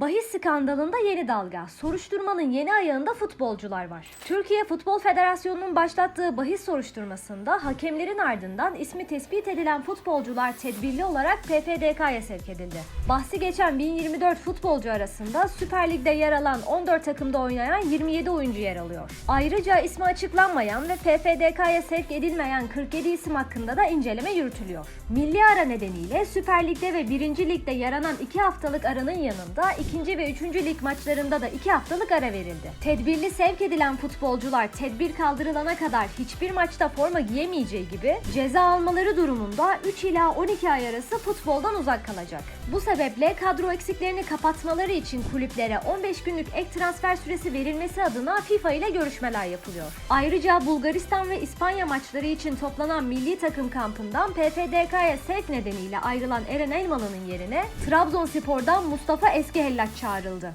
Bahis skandalında yeni dalga. Soruşturmanın yeni ayağında futbolcular var. Türkiye Futbol Federasyonu'nun başlattığı bahis soruşturmasında hakemlerin ardından ismi tespit edilen futbolcular tedbirli olarak PFDK'ya sevk edildi. Bahsi geçen 1024 futbolcu arasında Süper Lig'de yer alan 14 takımda oynayan 27 oyuncu yer alıyor. Ayrıca ismi açıklanmayan ve PFDK'ya sevk edilmeyen 47 isim hakkında da inceleme yürütülüyor. Milli ara nedeniyle Süper Lig'de ve 1. Lig'de yaranan 2 haftalık aranın yanında 2. ve 3. lig maçlarında da 2 haftalık ara verildi. Tedbirli sevk edilen futbolcular tedbir kaldırılana kadar hiçbir maçta forma giyemeyeceği gibi ceza almaları durumunda 3 ila 12 ay arası futboldan uzak kalacak. Bu sebeple kadro eksiklerini kapatmaları için kulüplere 15 günlük ek transfer süresi verilmesi adına FIFA ile görüşmeler yapılıyor. Ayrıca Bulgaristan ve İspanya maçları için toplanan milli takım kampından PFDK'ya sevk nedeniyle ayrılan Eren Elmalı'nın yerine Trabzonspor'dan Mustafa Eskehellaç çağrıldı.